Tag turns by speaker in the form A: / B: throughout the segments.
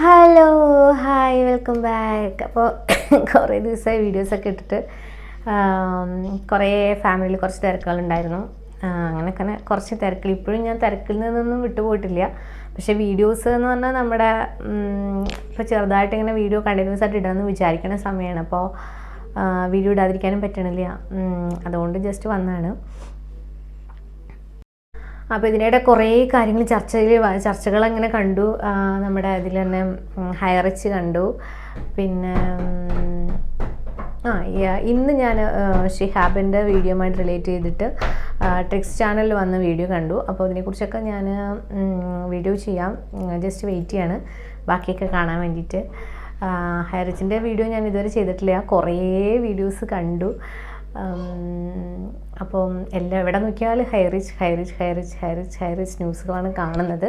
A: Hello hi welcome back അപ്പോൾ കുറേ ദിവസമായി വീഡിയോസൊക്കെ ഇട്ടിട്ട് കുറേ ഫാമിലിയിൽ കുറച്ച് തിരക്കുകളുണ്ടായിരുന്നു. അങ്ങനെയൊക്കെ അങ്ങനെ അങ്ങനെ കുറച്ച് തിരക്കിൽ. ഇപ്പോഴും ഞാൻ തിരക്കിൽ നിന്നൊന്നും വിട്ടുപോയിട്ടില്ല. പക്ഷേ വീഡിയോസ് എന്ന് പറഞ്ഞാൽ നമ്മുടെ ഇപ്പോൾ ചെറുതായിട്ട് ഇങ്ങനെ വീഡിയോ കണ്ടിന്യൂസ് ആയിട്ട് ഇടണമെന്ന് വിചാരിക്കുന്ന സമയമാണ് അപ്പോൾ വീഡിയോ ഇടാതിരിക്കാനും പറ്റണില്ല. അതുകൊണ്ട് ജസ്റ്റ് വന്നതാണ് അപ്പോൾ ഇതിനിടെ കുറേ കാര്യങ്ങൾ ചർച്ചയിൽ ചർച്ചകൾ അങ്ങനെ കണ്ടു. നമ്മുടെ അതിൽ തന്നെ ഹയറിച്ച് കണ്ടു. പിന്നെ ആ ഇന്ന് ഞാൻ ഷിഹാബിന്റെ വീഡിയോയുമായിട്ട് റിലേറ്റ് ചെയ്തിട്ട് ട്രിക്സ് ചാനലിൽ വന്ന വീഡിയോ കണ്ടു. അപ്പോൾ അതിനെക്കുറിച്ചൊക്കെ ഞാൻ വീഡിയോ ചെയ്യാം. ജസ്റ്റ് വെയിറ്റ് ചെയ്യാണ്. ബാക്കിയൊക്കെ കാണാൻ വേണ്ടിയിട്ട്. ഹയറിച്ചിന്റെ വീഡിയോ ഞാൻ ഇതുവരെ ചെയ്തിട്ടില്ല. കുറേ വീഡിയോസ് കണ്ടു. അപ്പം എല്ലാം എവിടെ നോക്കിയാലും ഹൈറിച്ച് ഹൈറിച്ച് ഹൈറിച്ച് ഹൈറിച്ച് ഹൈറിച്ച് ന്യൂസുകളാണ് കാണുന്നത്.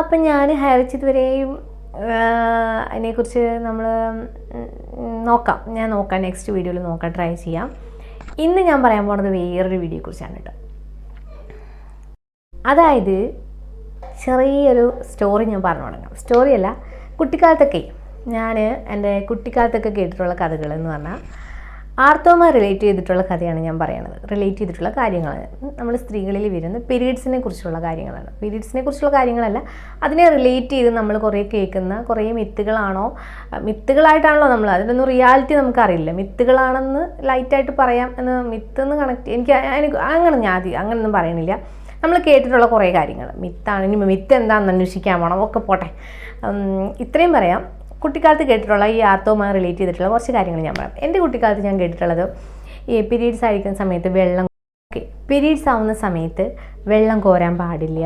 A: അപ്പം ഞാൻ ഹൈറിച്ച് ഇതുവരെയും അതിനെക്കുറിച്ച് നമ്മൾ നോക്കാം. ഞാൻ നോക്കാം നെക്സ്റ്റ് വീഡിയോയിൽ നോക്കാം ട്രൈ ചെയ്യാം. ഇന്ന് ഞാൻ പറയാൻ പോണത് വേറൊരു വീഡിയോയെക്കുറിച്ചാണ് കേട്ടോ. അതായത് ചെറിയൊരു സ്റ്റോറി ഞാൻ പറഞ്ഞു തുടങ്ങാം. സ്റ്റോറിയല്ല കുട്ടിക്കാലത്തൊക്കെ ഞാൻ എന്റെ കുട്ടിക്കാലത്തൊക്കെ കേട്ടിട്ടുള്ള കഥകൾ എന്ന് പറഞ്ഞാൽ ആർത്തോമ റിലേറ്റ് ചെയ്തിട്ടുള്ള കഥയാണ് ഞാൻ പറയുന്നത് റിലേറ്റ് ചെയ്തിട്ടുള്ള കാര്യങ്ങളാണ്. നമ്മൾ സ്ത്രീകളിൽ വരുന്ന പീരീഡ്സിനെ കുറിച്ചുള്ള കാര്യങ്ങളാണ്. പീരീഡ്സിനെ കുറിച്ചുള്ള കാര്യങ്ങളല്ല. അതിനെ റിലേറ്റ് ചെയ്ത് നമ്മൾ കുറേ കേൾക്കുന്ന കുറേ മിത്തുകളാണോ മിത്തുകളായിട്ടാണല്ലോ നമ്മൾ അതിനൊന്നും റിയാലിറ്റി നമുക്കറിയില്ല. മിത്തുകളാണെന്ന് ലൈറ്റായിട്ട് പറയാം എന്ന് മിത്ത് എന്ന് കണക്ട് എനിക്ക് എനിക്ക് അങ്ങനെ ഞാൻ അങ്ങനെയൊന്നും പറയണില്ല. നമ്മൾ കേട്ടിട്ടുള്ള കുറേ കാര്യങ്ങൾ. മിത്താണ്. ഇനി മിത്ത് എന്താണെന്ന് അന്വേഷിക്കാൻ പോകണം ഒക്കെ പോട്ടെ. ഇത്രയും പറയാം. കുട്ടിക്കാലത്ത് കേട്ടിട്ടുള്ള ഈ ആർത്തവുമായി റിലേറ്റ് ചെയ്തിട്ടുള്ള കുറച്ച് കാര്യങ്ങൾ ഞാൻ പറയാം. എന്റെ കുട്ടിക്കാലത്ത് ഞാൻ കേട്ടിട്ടുള്ളത് ഈ പീരീഡ്സ് ആയിരിക്കുന്ന സമയത്ത് വെള്ളം ഓക്കെ പീരീഡ്സ് ആവുന്ന സമയത്ത് വെള്ളം കോരാൻ പാടില്ല.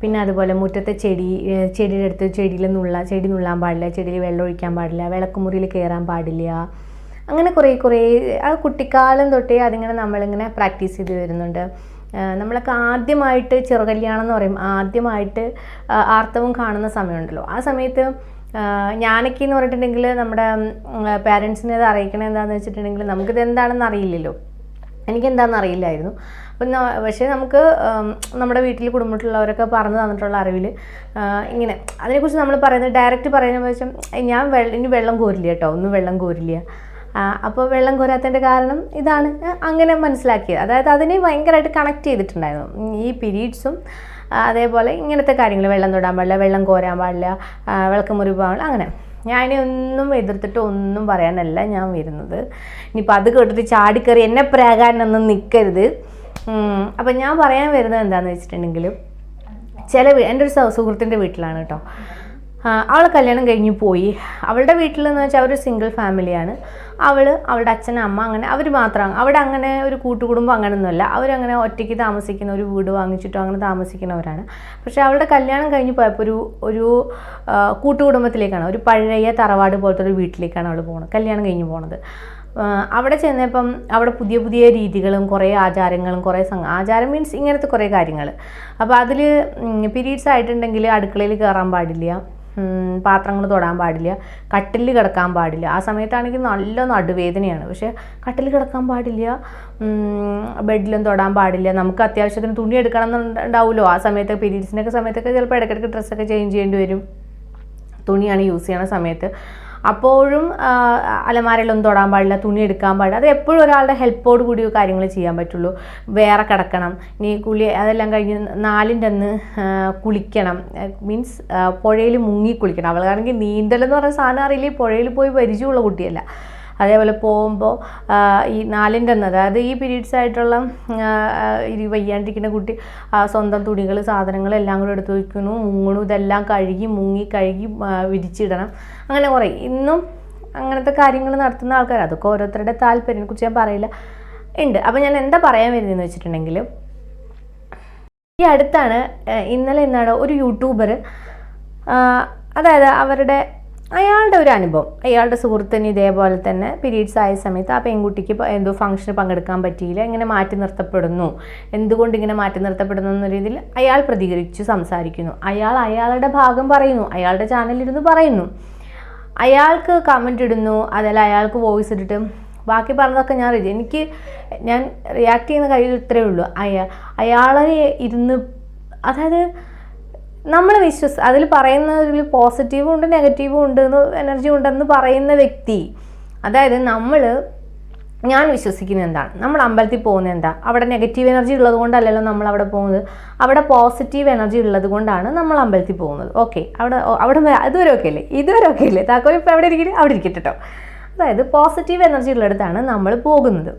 A: പിന്നെ അതുപോലെ മുറ്റത്തെ ചെടി ചെടിയുടെ അടുത്ത് ചെടിയിൽ നുള്ള ചെടി നുള്ളാൻ പാടില്ല ചെടിയിൽ വെള്ളം ഒഴിക്കാൻ പാടില്ല വിളക്കുമുറിയിൽ കയറാൻ പാടില്ല. അങ്ങനെ കുറേ കുറേ ആ കുട്ടിക്കാലം തൊട്ടേ അതിങ്ങനെ നമ്മളിങ്ങനെ പ്രാക്ടീസ് ചെയ്ത് വരുന്നുണ്ട്. നമ്മളൊക്കെ ആദ്യമായിട്ട് ചെറുകല്യാണം എന്ന് പറയും ആദ്യമായിട്ട് ആർത്തവം കാണുന്ന സമയമുണ്ടല്ലോ. ആ സമയത്ത് ഞാനൊക്കെ എന്ന് പറഞ്ഞിട്ടുണ്ടെങ്കിൽ നമ്മുടെ പാരൻസിനെ ഇത് അറിയിക്കണത് എന്താണെന്ന് വെച്ചിട്ടുണ്ടെങ്കിൽ നമുക്കിത് എന്താണെന്ന് അറിയില്ലല്ലോ. എനിക്കെന്താണെന്ന് അറിയില്ലായിരുന്നു. അപ്പം പക്ഷേ നമുക്ക് നമ്മുടെ വീട്ടിൽ കുടുംബത്തിലുള്ളവരൊക്കെ പറഞ്ഞു തന്നിട്ടുള്ള അറിവിൽ ഇങ്ങനെ അതിനെക്കുറിച്ച് നമ്മൾ പറയുന്നത് ഡയറക്റ്റ് പറയുന്നത് വെച്ചാൽ ഞാൻ വെള്ളം ഇനി വെള്ളം കോരില്ല കേട്ടോ ഒന്നും വെള്ളം കോരില്ല. അപ്പോൾ വെള്ളം കോരാത്തതിന്റെ കാരണം ഇതാണ്. അങ്ങനെ മനസ്സിലാക്കിയത്. അതായത് അതിനെ ഭയങ്കരമായിട്ട് കണക്ട് ചെയ്തിട്ടുണ്ടായിരുന്നു. ഈ പീരീഡ്സും അതേപോലെ ഇങ്ങനത്തെ കാര്യങ്ങൾ വെള്ളം തൊടാൻ പാടില്ല വെള്ളം കോരാൻ പാടില്ല വിളക്ക് മുറി പാടില്ല അങ്ങനെ. ഒന്നും എതിർത്തിട്ട് ഒന്നും പറയാനല്ല ഞാൻ വരുന്നത്. ഇനിയിപ്പോൾ അത് കേട്ടിട്ട് ചാടിക്കറി എന്നെ പ്രാകാനൊന്നും നിൽക്കരുത് അപ്പം ഞാൻ പറയാൻ വരുന്നത് എന്താണെന്ന് വെച്ചിട്ടുണ്ടെങ്കിൽ ചില എന്റെ ഒരു സുഹൃത്തിന്റെ വീട്ടിലാണ് കേട്ടോ. അവൾ കല്യാണം കഴിഞ്ഞ് പോയി. അവളുടെ വീട്ടിലെന്ന് വെച്ചാൽ അവർ സിംഗിൾ ഫാമിലിയാണ് അവൾ അവളുടെ അച്ഛൻ അമ്മ അങ്ങനെ അവർ മാത്രമാണ് അവിടെ അങ്ങനെ ഒരു കൂട്ടുകുടുംബം അങ്ങനെയൊന്നുമല്ല അവരങ്ങനെ ഒറ്റയ്ക്ക് താമസിക്കുന്ന ഒരു വീട് വാങ്ങിച്ചിട്ടോ അങ്ങനെ താമസിക്കുന്നവരാണ്. പക്ഷേ അവളുടെ കല്യാണം കഴിഞ്ഞ് പോയപ്പോൾ ഒരു ഒരു കൂട്ടുകുടുംബത്തിലേക്കാണ്. ഒരു പഴയ തറവാട് പോലത്തെ ഒരു വീട്ടിലേക്കാണ് അവൾ പോകുന്നത് കല്യാണം കഴിഞ്ഞ് പോണത്. അവിടെ ചെന്നപ്പം അവിടെ പുതിയ പുതിയ രീതികളും കുറേ ആചാരങ്ങളും കുറേ സംഘ ആചാരം മീൻസ് ഇങ്ങനത്തെ കുറേ കാര്യങ്ങൾ അപ്പോൾ അതിൽ പീരീഡ്സ് ആയിട്ടുണ്ടെങ്കിൽ അടുക്കളയിൽ കയറാൻ പാടില്ല. പാത്രങ്ങൾ തൊടാൻ പാടില്ല കട്ടിലിൽ കിടക്കാൻ പാടില്ല. ആ സമയത്താണെങ്കിൽ നല്ല നടുവേദനയാണ്. പക്ഷേ കട്ടിൽ കിടക്കാൻ പാടില്ല ബെഡിലും തൊടാൻ പാടില്ല. നമുക്ക് അത്യാവശ്യത്തിന് തുണി എടുക്കണം എന്നുണ്ടാവുമല്ലോ. ആ സമയത്ത് പീരീഡ്സിന്റെയൊക്കെ സമയത്തൊക്കെ ചിലപ്പോൾ ഇടയ്ക്കിടയ്ക്ക് ഡ്രസ്സൊക്കെ ചേഞ്ച് ചെയ്യേണ്ടി വരും. തുണിയാണ് യൂസ് ചെയ്യണ സമയത്ത്. അപ്പോഴും അലമാരയിലൊന്നും തൊടാൻ പാടില്ല തുണി എടുക്കാൻ പാടില്ല. അത് എപ്പോഴും ഒരാളുടെ ഹെൽപ്പോട് കൂടി കാര്യങ്ങൾ ചെയ്യാൻ പറ്റുള്ളൂ. വേറെ കിടക്കണം. ഇനി കുളി അതെല്ലാം കഴിഞ്ഞ് നാലിന്റെ അന്ന് കുളിക്കണം. മീൻസ് പുഴയിൽ മുങ്ങി കുളിക്കണം. അവൾക്കാണെങ്കിൽ നീന്തലെന്ന് പറഞ്ഞ സാധനം അറിയില്ല? പുഴയിൽ പോയി പരിചയമുള്ള കുട്ടിയല്ല. അതേപോലെ പോകുമ്പോൾ ഈ നാലിന്റെ അന്ന് അതായത് ഈ പീരീഡ്സ് ആയിട്ടുള്ള ഈ വയ്യാണ്ടിരിക്കുന്ന കുട്ടി സ്വന്തം തുണികൾ സാധനങ്ങൾ എല്ലാം കൂടെ എടുത്ത് വയ്ക്കുന്നു മുങ്ങണു ഇതെല്ലാം കഴുകി മുങ്ങി കഴുകി വിരിച്ചിടണം അങ്ങനെ കുറേ. ഇന്നും അങ്ങനത്തെ കാര്യങ്ങൾ നടത്തുന്ന ആൾക്കാർ അതൊക്കെ ഓരോരുത്തരുടെ താല്പര്യത്തെക്കുറിച്ച് ഞാൻ പറയില്ല ഉണ്ട് അപ്പോൾ ഞാൻ എന്താ പറയാൻ വരുന്നതെന്ന് വെച്ചിട്ടുണ്ടെങ്കിൽ ഈ അടുത്താണ് ഇന്നലെ എന്നാണ് ഒരു യൂട്യൂബർ അതായത് അവരുടെ അയാളുടെ ഒരു അനുഭവം. അയാളുടെ സുഹൃത്തിന് ഇതേപോലെ തന്നെ പീരീഡ്സ് ആയ സമയത്ത് ആ പെൺകുട്ടിക്ക് എന്തോ ഫംഗ്ഷന് പങ്കെടുക്കാൻ പറ്റിയില്ല ഇങ്ങനെ മാറ്റി നിർത്തപ്പെടുന്നു. എന്തുകൊണ്ട് ഇങ്ങനെ മാറ്റി നിർത്തപ്പെടുന്നു എന്ന രീതിയിൽ അയാൾ പ്രതികരിച്ചു സംസാരിക്കുന്നു. അയാൾ അയാളുടെ ഭാഗം പറയുന്നു അയാളുടെ ചാനലിരുന്ന് പറയുന്നു. അയാൾക്ക് കമന്റ് ഇടുന്നു അതല്ല അയാൾക്ക് വോയിസ് ഇട്ടിട്ട്. ബാക്കി പറഞ്ഞതൊക്കെ ഞാൻ എനിക്ക് ഞാൻ റിയാക്ട് ചെയ്യുന്ന കാര്യം ഇത്രയേ ഉള്ളൂ. അയാ അയാളെ ഇരുന്ന് അതായത് നമ്മൾ വിശ്വസ് അതിൽ പറയുന്നതിൽ പോസിറ്റീവും ഉണ്ട് നെഗറ്റീവും ഉണ്ട് എന്ന് എനർജി ഉണ്ടെന്ന് പറയുന്ന വ്യക്തി. അതായത് നമ്മൾ ഞാൻ വിശ്വസിക്കുന്നത് എന്താണ്? നമ്മൾ അമ്പലത്തിൽ പോകുന്നത് എന്താ? അവിടെ നെഗറ്റീവ് എനർജി ഉള്ളത് കൊണ്ടല്ലല്ലോ നമ്മൾ അവിടെ പോകുന്നത്. അവിടെ പോസിറ്റീവ് എനർജി ഉള്ളത് കൊണ്ടാണ് നമ്മൾ അമ്പലത്തിൽ പോകുന്നത്. ഓക്കെ അവിടെ അവിടെ ഇതുവരെ ഓക്കെ അല്ലേ? ഇതുവരെ ഒക്കെ അല്ലേ? താക്കോ ഇപ്പോൾ എവിടെ ഇരിക്കട്ടെ? അവിടെ ഇരിക്കട്ടെ കേട്ടോ അതായത് പോസിറ്റീവ് എനർജി ഉള്ളിടത്താണ് നമ്മൾ പോകുന്നത്.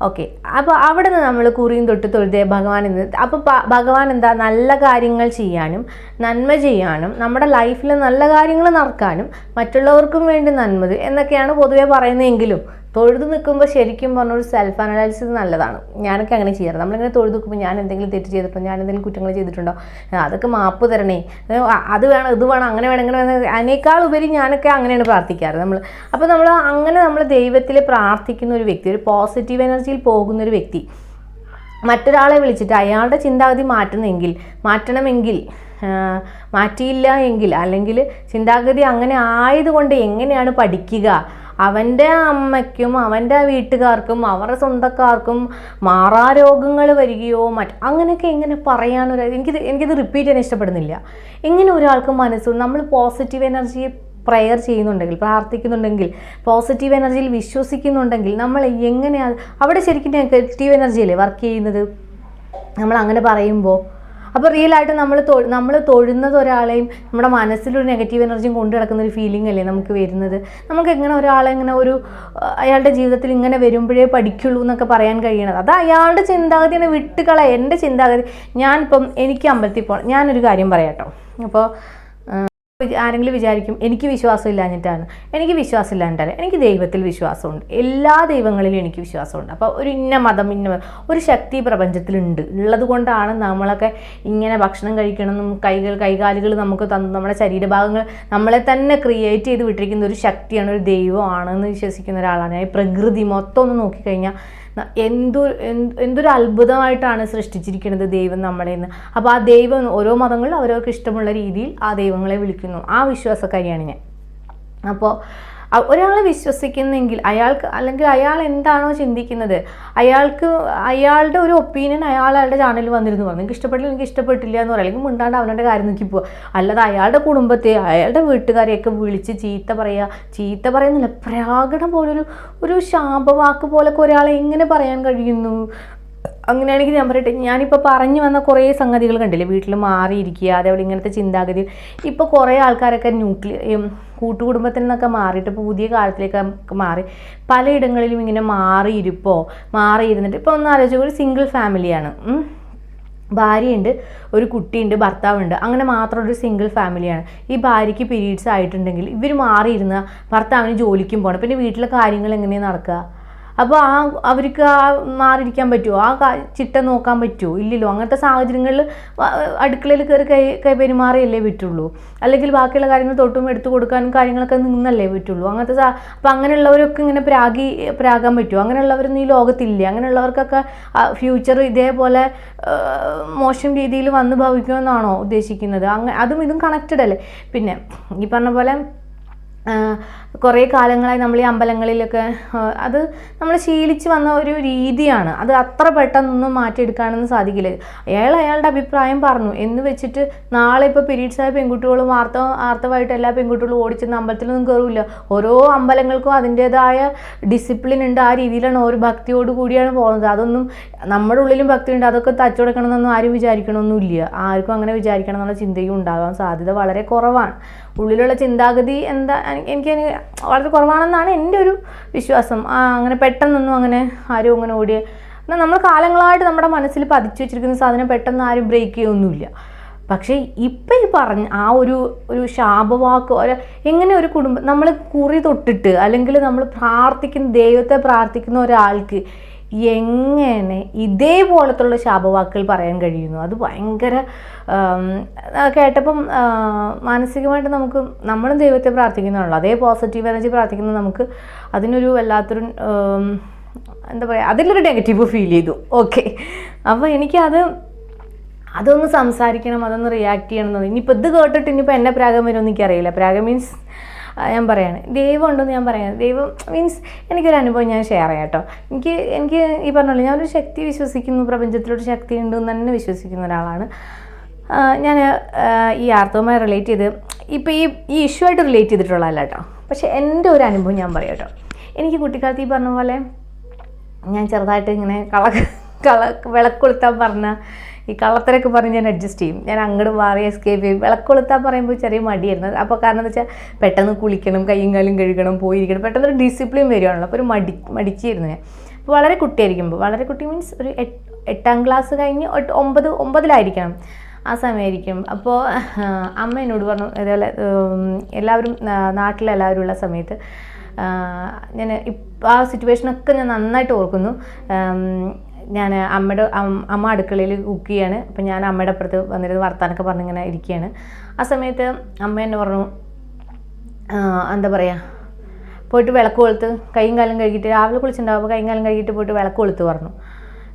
A: ഓക്കെ അപ്പോൾ അവിടെ നിന്ന് നമ്മൾ കുറിയും തൊട്ട് തൊഴുതേ ഭഗവാൻ എന്ന് അപ്പോൾ ഭഗവാൻ എന്താ നല്ല കാര്യങ്ങൾ ചെയ്യാനും നന്മ ചെയ്യാനും നമ്മുടെ ലൈഫിൽ നല്ല കാര്യങ്ങൾ നടക്കാനും മറ്റുള്ളവർക്കും വേണ്ടി നന്മത് എന്നൊക്കെയാണ് പൊതുവേ പറയുന്നതെങ്കിലും തൊഴുതു നിൽക്കുമ്പോൾ ശരിക്കും പറഞ്ഞ ഒരു സെൽഫ് അനലൈസിസ് നല്ലതാണ്. ഞാനൊക്കെ അങ്ങനെ ചെയ്യാറ്. നമ്മളിങ്ങനെ തൊഴുതു നിൽക്കുമ്പോൾ ഞാൻ എന്തെങ്കിലും തെറ്റ് ചെയ്തിട്ടുണ്ടോ? ഞാൻ എന്തെങ്കിലും കുറ്റങ്ങൾ ചെയ്തിട്ടുണ്ടോ? അതൊക്കെ മാപ്പ് തരണേ. അത് വേണം ഇത് വേണം അങ്ങനെ വേണം ഇങ്ങനെ വേണം. അതിനേക്കാൾ ഉപരി ഞാനൊക്കെ അങ്ങനെയാണ് പ്രാർത്ഥിക്കാറ്. നമ്മൾ അപ്പോൾ നമ്മൾ അങ്ങനെ നമ്മൾ ദൈവത്തിൽ പ്രാർത്ഥിക്കുന്ന ഒരു വ്യക്തി ഒരു പോസിറ്റീവ് എനർജിയിൽ പോകുന്ന ഒരു വ്യക്തി മറ്റൊരാളെ വിളിച്ചിട്ട് അയാളുടെ ചിന്താഗതി മാറ്റുന്നെങ്കിൽ മാറ്റണമെങ്കിൽ മാറ്റിയില്ല എങ്കിൽ അല്ലെങ്കിൽ ചിന്താഗതി അങ്ങനെ ആയതുകൊണ്ട് എങ്ങനെയാണ് പഠിക്കുക? അവന്റെ അമ്മയ്ക്കും അവന്റെ വീട്ടുകാർക്കും അവരുടെ സ്വന്തക്കാർക്കും മാറാരോഗങ്ങൾ വരികയോ മറ്റ് അങ്ങനെയൊക്കെ എങ്ങനെ പറയാനൊരു എനിക്കിത് എനിക്കിത് റിപ്പീറ്റ് ചെയ്യാൻ ഇഷ്ടപ്പെടുന്നില്ല. ഇങ്ങനെ ഒരാൾക്ക് മനസ്സും നമ്മൾ പോസിറ്റീവ് എനർജി പ്രയർ ചെയ്യുന്നുണ്ടെങ്കിൽ പ്രാർത്ഥിക്കുന്നുണ്ടെങ്കിൽ പോസിറ്റീവ് എനർജിയിൽ വിശ്വസിക്കുന്നുണ്ടെങ്കിൽ നമ്മൾ എങ്ങനെയാണ് അവിടെ ശരിക്കും നെഗറ്റീവ് എനർജിയല്ലേ വർക്ക് ചെയ്യുന്നത്? നമ്മൾ അങ്ങനെ പറയുമ്പോൾ അപ്പോൾ റിയൽ ആയിട്ട് നമ്മൾ നമ്മൾ തൊഴുന്നത് ഒരാളെയും നമ്മുടെ മനസ്സിലൊരു നെഗറ്റീവ് എനർജിയും കൊണ്ടു നടക്കുന്ന ഒരു ഫീലിംഗ് അല്ലേ നമുക്ക് വരുന്നത്? നമുക്ക് എങ്ങനെ ഒരാളെ ഇങ്ങനെ ഒരു അയാളുടെ ജീവിതത്തിൽ ഇങ്ങനെ വരുമ്പോഴേ പഠിക്കുള്ളൂ എന്നൊക്കെ പറയാൻ കഴിയണത്? അത് അയാളുടെ ചിന്താഗതിനെ വിട്ടുകള എന്റെ ചിന്താഗതി ഞാനിപ്പം എനിക്ക് അമ്പലത്തിൽ പോകണം ഞാനൊരു കാര്യം പറയാം കേട്ടോ അപ്പോൾ ആരെങ്കിലും വിചാരിക്കും എനിക്ക് വിശ്വാസം ഇല്ലാഞ്ഞിട്ടാണ് എനിക്ക് വിശ്വാസം ഇല്ലാഞ്ഞിട്ടല്ല എനിക്ക് ദൈവത്തിൽ വിശ്വാസമുണ്ട്. എല്ലാ ദൈവങ്ങളിലും എനിക്ക് വിശ്വാസമുണ്ട്. അപ്പോൾ ഒരു ഇന്ന മതം ഇന്ന ഒരു ശക്തി പ്രപഞ്ചത്തിലുണ്ട്. ഉള്ളത് കൊണ്ടാണ് നമ്മളൊക്കെ ഇങ്ങനെ ഭക്ഷണം കഴിക്കണമെന്നും കൈകൾ കൈകാലുകൾ നമുക്ക് തന്നു. നമ്മുടെ ശരീരഭാഗങ്ങൾ നമ്മളെ തന്നെ ക്രിയേറ്റ് ചെയ്ത് വിട്ടിരിക്കുന്ന ഒരു ശക്തിയാണ് ഒരു ദൈവമാണെന്ന് വിശ്വസിക്കുന്ന ഒരാളാണ്. പ്രകൃതി മൊത്തം ഒന്ന് നോക്കിക്കഴിഞ്ഞാൽ എന്തു എന്ത് എന്തൊരു അത്ഭുതമായിട്ടാണ് സൃഷ്ടിച്ചിരിക്കുന്നത് ദൈവം നമ്മളെ നിന്ന് അപ്പോൾ ആ ദൈവം ഓരോ മതങ്ങളും അവരവർക്ക് ഇഷ്ടമുള്ള രീതിയിൽ ആ ദൈവങ്ങളെ വിളിക്കുന്നു. ആ വിശ്വാസക്കാരിയാണ് ഞാൻ. അപ്പോൾ ഒരാളെ വിശ്വസിക്കുന്നെങ്കിൽ അയാൾക്ക് അല്ലെങ്കിൽ അയാൾ എന്താണോ ചിന്തിക്കുന്നത് അയാൾക്ക് അയാളുടെ ഒരു ഒപ്പീനിയൻ അയാൾ അയാളുടെ ചാനലിൽ വന്നിരുന്നു. പറഞ്ഞു എനിക്ക് ഇഷ്ടപ്പെട്ടില്ല എനിക്ക് ഇഷ്ടപ്പെട്ടില്ല എന്ന് പറയാം. അല്ലെങ്കിൽ മിണ്ടാണ്ട് അവനവന്റെ കാര്യം നോക്കി പോവുക അല്ലാതെ അയാളുടെ കുടുംബത്തെ അയാളുടെ വീട്ടുകാരെയൊക്കെ വിളിച്ച് ചീത്ത പറയുക ചീത്ത പറയുന്നില്ല. പ്രാകടം പോലൊരു ഒരു ശാപവാക്ക് പോലൊക്കെ ഒരാളെ എങ്ങനെ പറയാൻ കഴിയുന്നു? അങ്ങനെയാണെങ്കിൽ ഞാൻ പറയട്ടെ ഞാനിപ്പോൾ പറഞ്ഞു വന്ന കുറേ സംഗതികൾ കണ്ടില്ലേ? വീട്ടിൽ മാറിയിരിക്കുക അതേപോലെ ഇങ്ങനത്തെ ചിന്താഗതി ഇപ്പോൾ കുറേ ആൾക്കാരൊക്കെ ന്യൂക്ലിയർ കൂട്ടുകുടുംബത്തിൽ നിന്നൊക്കെ മാറിയിട്ട് ഇപ്പോൾ പുതിയ കാലത്തിലേക്ക് മാറി. പലയിടങ്ങളിലും ഇങ്ങനെ മാറിയിരിപ്പോ മാറിയിരുന്നിട്ട് ഇപ്പോൾ ഒന്ന് ആലോചിക്കുക ഒരു സിംഗിൾ ഫാമിലിയാണ്. ഭാര്യയുണ്ട് ഒരു കുട്ടിയുണ്ട് ഭർത്താവുണ്ട്. അങ്ങനെ മാത്രം ഒരു സിംഗിൾ ഫാമിലിയാണ് ഈ ഭാര്യയ്ക്ക് പീരീഡ്സ് ആയിട്ടുണ്ടെങ്കിൽ ഇവർ മാറിയിരുന്ന ഭർത്താവിന് ജോലിക്കും പോകണം പിന്നെ വീട്ടിലെ കാര്യങ്ങൾ എങ്ങനെയാണ് നടക്കുക? അപ്പോൾ ആ അവർക്ക് ആ മാറിയിരിക്കാൻ പറ്റുമോ ആ ചിട്ട നോക്കാൻ പറ്റുമോ ഇല്ലല്ലോ. അങ്ങനത്തെ സാഹചര്യങ്ങളിൽ അടുക്കളയിൽ കയറി കൈ കൈ പെരുമാറിയല്ലേ പറ്റുള്ളൂ. അല്ലെങ്കിൽ ബാക്കിയുള്ള കാര്യങ്ങൾ തൊട്ടും എടുത്തു കൊടുക്കാനും കാര്യങ്ങളൊക്കെ നിന്നല്ലേ പറ്റുള്ളൂ. അങ്ങനത്തെ സാ അപ്പം അങ്ങനെയുള്ളവരൊക്കെ ഇങ്ങനെ പ്രാഗി പ്രാകാൻ പറ്റുമോ അങ്ങനെയുള്ളവരൊന്നും ഈ ലോകത്തില്ലേ അങ്ങനെയുള്ളവർക്കൊക്കെ ഫ്യൂച്ചർ ഇതേപോലെ മോശം രീതിയിൽ വന്ന് ഭവിക്കുമെന്നാണോ ഉദ്ദേശിക്കുന്നത്? അങ്ങ അതും ഇതും കണക്റ്റഡ് അല്ലേ? പിന്നെ ഈ പറഞ്ഞ പോലെ കുറേ കാലങ്ങളായി നമ്മൾ ഈ അമ്പലങ്ങളിലൊക്കെ അത് നമ്മൾ ശീലിച്ച് വന്ന ഒരു രീതിയാണ്. അത് അത്ര പെട്ടെന്നൊന്നും മാറ്റിയെടുക്കാനൊന്നും സാധിക്കില്ല. അയാൾ അയാളുടെ അഭിപ്രായം പറഞ്ഞു. എന്ന് വെച്ചിട്ട് നാളെ ഇപ്പോൾ പീരീഡ്സ് പെൺകുട്ടികളും ആർത്ത ആർത്തവായിട്ട് എല്ലാ പെൺകുട്ടികളും ഓടിച്ചെന്ന് അമ്പലത്തിലൊന്നും കയറില്ല ഓരോ അമ്പലങ്ങൾക്കും അതിന്റേതായ ഡിസിപ്ലിൻ ഉണ്ട്. ആ രീതിയിലാണ് ഓരോ ഭക്തിയോട് കൂടിയാണ് പോകുന്നത്. അതൊന്നും നമ്മുടെ ഉള്ളിലും ഭക്തി ഉണ്ട്. അതൊക്കെ തച്ചുടക്കണമെന്നൊന്നും ആരും വിചാരിക്കണമെന്നില്ല ആർക്കും അങ്ങനെ വിചാരിക്കണം എന്നുള്ള ചിന്തയും ഉണ്ടാകാൻ സാധ്യത വളരെ കുറവാണ്. ഉള്ളിലുള്ള ചിന്താഗതി എന്താ എനിക്ക് വളരെ കുറവാണെന്നാണ് എന്റെ ഒരു വിശ്വാസം. അങ്ങനെ പെട്ടെന്നൊന്നും അങ്ങനെ ആരും അങ്ങനെ ഓടിയ എന്നാൽ നമ്മൾ കാലങ്ങളായിട്ട് നമ്മുടെ മനസ്സിൽ പതിച്ചു വെച്ചിരിക്കുന്ന സാധനം പെട്ടെന്ന് ആരും ബ്രേക്ക് ചെയ്യൊന്നുമില്ല. പക്ഷേ ഇപ്പം ഈ പറഞ്ഞ ആ ഒരു ഒരു ശാപവാക്ക് ഒരു എങ്ങനെ ഒരു കുടുംബം നമ്മൾ കുറി തൊട്ടിട്ട് അല്ലെങ്കിൽ നമ്മൾ പ്രാർത്ഥിക്കുന്ന ദൈവത്തെ പ്രാർത്ഥിക്കുന്ന ഒരാൾക്ക് എങ്ങനെ ഇതേപോലത്തുള്ള ശാപവാക്കുകൾ പറയാൻ കഴിയുന്നു? അത് ഭയങ്കര കേട്ടപ്പം മാനസികമായിട്ട് നമുക്ക് നമ്മളും ദൈവത്തെ പ്രാർത്ഥിക്കുന്നതാണല്ലോ. അതേ പോസിറ്റീവ് എനർജി പ്രാർത്ഥിക്കുന്ന നമുക്ക് അതിനൊരു വല്ലാത്തൊരു എന്താ പറയുക അതിലൊരു നെഗറ്റീവ് ഫീൽ ചെയ്തു. ഓക്കെ അപ്പോൾ എനിക്കത് അതൊന്ന് സംസാരിക്കണം അതൊന്ന് റിയാക്ട് ചെയ്യണം എന്നുള്ളത് ഇനിയിപ്പോൾ ഇത് കേട്ടിട്ട് ഇനിയിപ്പോൾ എന്നെ പ്രാഗം വരുമെന്ന് എനിക്കറിയില്ല. പ്രാഗം മീൻസ് ഞാൻ പറയാണ്. ദൈവം ഉണ്ടെന്ന് ഞാൻ പറയാം ദൈവം മീൻസ് എനിക്കൊരു അനുഭവം ഞാൻ ഷെയർ ചെയ്യാം കേട്ടോ. എനിക്ക് എനിക്ക് ഈ പറഞ്ഞല്ലോ ഞാനൊരു ശക്തി വിശ്വസിക്കുന്നു പ്രപഞ്ചത്തിലൊരു ശക്തി ഉണ്ട് എന്ന് തന്നെ വിശ്വസിക്കുന്ന ഒരാളാണ്. ഞാൻ ഈ ആർത്തവുമായി റിലേറ്റ് ചെയ്ത് ഇപ്പോൾ ഈ ഈ ഇഷ്യൂ ആയിട്ട് റിലേറ്റ് ചെയ്തിട്ടുള്ളതല്ല കേട്ടോ. പക്ഷേ എന്റെ ഒരു അനുഭവം ഞാൻ പറയാം കേട്ടോ. എനിക്ക് കുട്ടിക്കാലത്ത് ഈ പറഞ്ഞ പോലെ ഞാൻ ചെറുതായിട്ട് ഇങ്ങനെ കള കള വിളക്കൊളുത്താൻ പറഞ്ഞ ഈ കള്ളത്തരൊക്കെ പറഞ്ഞ് ഞാൻ അഡ്ജസ്റ്റ് ചെയ്യും. ഞാൻ അങ്ങോട്ട് മാറി എസ്കേപ്പ് ചെയ്യും. വിളക്കൊളുത്താൻ പറയുമ്പോൾ ചെറിയ മടിയായിരുന്നു. അപ്പോൾ കാരണം എന്താ വെച്ചാൽ പെട്ടെന്ന് കുളിക്കണം കൈയും കാലും കഴുകണം പോയിരിക്കണം. പെട്ടെന്ന് ഒരു ഡിസിപ്ലിൻ വരികയാണല്ലോ അപ്പോൾ ഒരു മടി മടിച്ചിരുന്നു ഞാൻ. അപ്പോൾ വളരെ കുട്ടിയായിരിക്കുമ്പോൾ വളരെ കുട്ടി മീൻസ് ഒരു എട്ട് ക്ലാസ് കഴിഞ്ഞ് ഒമ്പത് ഒമ്പതിലായിരിക്കണം ആ സമയമായിരിക്കും. അപ്പോൾ അമ്മ എന്നോട് പറഞ്ഞു ഇതേപോലെ എല്ലാവരും നാട്ടിലെല്ലാവരും ഉള്ള സമയത്ത് ഞാൻ ആ സിറ്റുവേഷനൊക്കെ ഞാൻ നന്നായിട്ട് ഓർക്കുന്നു. ഞാൻ അമ്മയുടെ അമ്മ അടുക്കളയിൽ കുക്ക് ചെയ്യാണ്. അപ്പം ഞാൻ അമ്മയുടെ അപ്പുറത്ത് വന്നിരുന്ന് വർത്താനൊക്കെ പറഞ്ഞിങ്ങനെ ഇരിക്കുകയാണ് ആ സമയത്ത് അമ്മ എന്നെ പറഞ്ഞു എന്താ പറയുക പോയിട്ട് വിളക്ക് കൊളുത്ത് കൈയും കാലം കഴുകിയിട്ട് രാവിലെ കുളിച്ചിട്ടുണ്ടാവും കൈയും കാലം കഴുകിയിട്ട് പോയിട്ട് വിളക്ക് കൊളുത്ത് പറഞ്ഞു.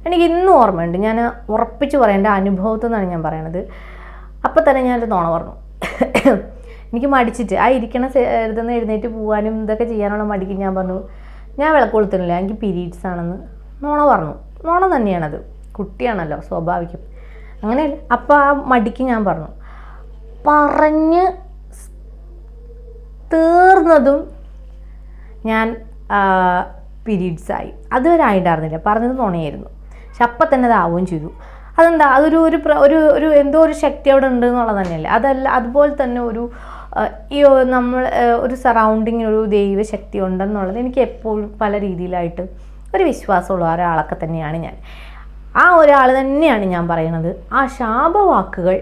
A: എനിക്ക് ഇന്നും ഓർമ്മയുണ്ട്. ഞാൻ ഉറപ്പിച്ച് പറയാം എന്റെ അനുഭവത്തിൽ നിന്നാണ് ഞാൻ പറയണത്. അപ്പം തന്നെ ഞാനൊരു നോണ പറഞ്ഞു. എനിക്ക് മടിച്ചിട്ട് ആ ഇരിക്കണ എഴുതുന്ന എഴുന്നേറ്റ് പോകാനും ഇതൊക്കെ ചെയ്യാനുള്ള മടിക്ക് ഞാൻ പറഞ്ഞു ഞാൻ വിളക്ക് കൊളുത്തുന്നില്ല എനിക്ക് പീരീഡ്സ് ആണെന്ന് നോണ പറഞ്ഞു. നോണ തന്നെയാണത്. കുട്ടിയാണല്ലോ സ്വാഭാവികം. അങ്ങനെ അപ്പോൾ ആ മടിക്ക് ഞാൻ പറഞ്ഞു. പറഞ്ഞ് തീർന്നതും ഞാൻ പീരീഡ്സായി. അതുവരെ ആയിട്ടായിരുന്നില്ല പറഞ്ഞത് നുണയായിരുന്നു. പക്ഷെ അപ്പം തന്നെ അതാവുകയും ചെയ്തു. അതെന്താ? അതൊരു ഒരു ഒരു ഒരു എന്തോ ഒരു ശക്തി അവിടെ ഉണ്ട് എന്നുള്ളത് തന്നെയല്ലേ? അതല്ല അതുപോലെ തന്നെ ഒരു ഈ നമ്മൾ ഒരു സറൗണ്ടിങ്ങിന് ഒരു ദൈവശക്തി ഉണ്ടെന്നുള്ളത് എനിക്ക് എപ്പോഴും പല രീതിയിലായിട്ട് ഒരു വിശ്വാസമുള്ള ഒരാളൊക്കെ തന്നെയാണ് ഞാൻ. ആ ഒരാൾ തന്നെയാണ് ഞാൻ പറയുന്നത് ആ ശാപവാക്കുകൾ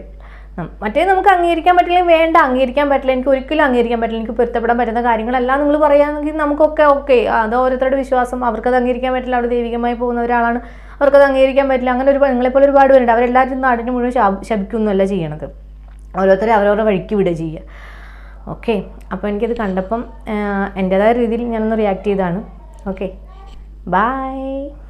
A: മറ്റേ നമുക്ക് അംഗീകരിക്കാൻ പറ്റില്ല വേണ്ട അംഗീകരിക്കാൻ പറ്റില്ല എനിക്ക് ഒരിക്കലും അംഗീകരിക്കാൻ പറ്റില്ല എനിക്ക് പൊരുത്തപ്പെടാൻ പറ്റുന്ന കാര്യങ്ങളെല്ലാം നിങ്ങൾ പറയുകയാണെങ്കിൽ നമുക്കൊക്കെ ഓക്കെ. അത് ഓരോരുത്തരുടെ വിശ്വാസം അവർക്കത് അംഗീകരിക്കാൻ പറ്റില്ല അവിടെ ദൈവികമായി പോകുന്ന ഒരാളാണ് അവർക്കത് അംഗീകരിക്കാൻ പറ്റില്ല അങ്ങനെ ഒരു നിങ്ങളെപ്പോലെ ഒരുപാട് പേരുണ്ട്. അവരെല്ലാവരും നാടിന് മുഴുവൻ ശാപ ശപിക്കൊന്നുമല്ല ചെയ്യണത്. ഓരോരുത്തരെ അവരവരുടെ വഴിക്ക് വിടുക ചെയ്യുക. ഓക്കെ. അപ്പോൾ എനിക്കത് കണ്ടപ്പം എന്റേതായ രീതിയിൽ ഞാനൊന്ന് റിയാക്ട് ചെയ്താണ്. ഓക്കെ. Bye.